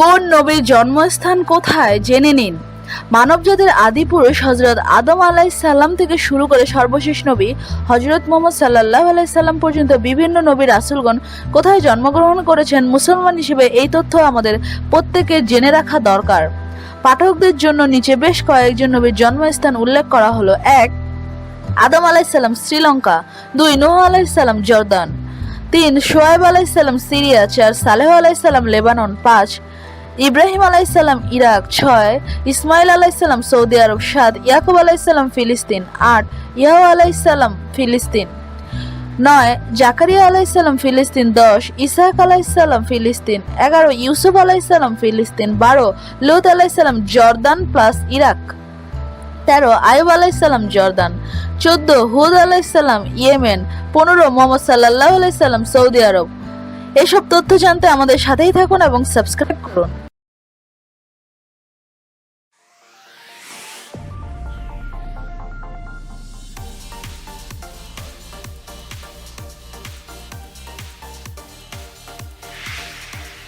কোন নবীর জন্মস্থান কোথায় জেনে নিন। মানবজাতির আদি পুরুষ হজরত আদম আলাইসাল্লাম থেকে শুরু করে সর্বশেষ নবী হজরত মোহাম্মদ সাল্লাহ আলাইসাল্লাম পর্যন্ত বিভিন্ন নবী রাসুলগণ কোথায় জন্মগ্রহণ করেছেন মুসলমান হিসেবে এই তথ্য আমাদের প্রত্যেকের জেনে রাখা দরকার। পাঠকদের জন্য নিচে বেশ কয়েকজন নবীর জন্মস্থান উল্লেখ করা হলো। এক, আদম আলাইসাল্লাম শ্রীলঙ্কা। দুই, নোহ আলাইসাল্লাম জর্দান। তিন, শোয়েব আলাইসাল্লাম সিরিয়া। চার, সালেহ আলাইসাল্লাম লেবানন। পাঁচ ইব্রাহিম আলাইসাল্লাম, ইরাক, ছয়, ইসমাইল আলাইসাল্লাম, সৌদি আরব, সাত, ইয়াকুব আলাইসাল্লাম, ফিলিস্তিন, আট, ইয়াহু আলাইসাল্লাম, ফিলিস্তিন, নয়, জাকারিয়া আলাইসাল্লাম, ফিলিস্তিন, দশ, ইসাহাক আলাইসাল্লাম, ফিলিস্তিন, এগারো, ইউসুফ আলাইসাল্লাম, ফিলিস্তিন, বারো, লুত আলাইসাল্লাম, জর্দান প্লাস ইরাক, তেরো, আয়ুব আলাইসাল্লাম, জর্দান, চোদ্দ, হুদ আলাইসাল্লাম, ইয়েমেন, পনেরো, মোহাম্মদ সাল্লাহ আলাইসাল্লাম সৌদি আরব। এসব তথ্য জানতে আমাদের সাথেই থাকুন এবং সাবস্ক্রাইব করুন।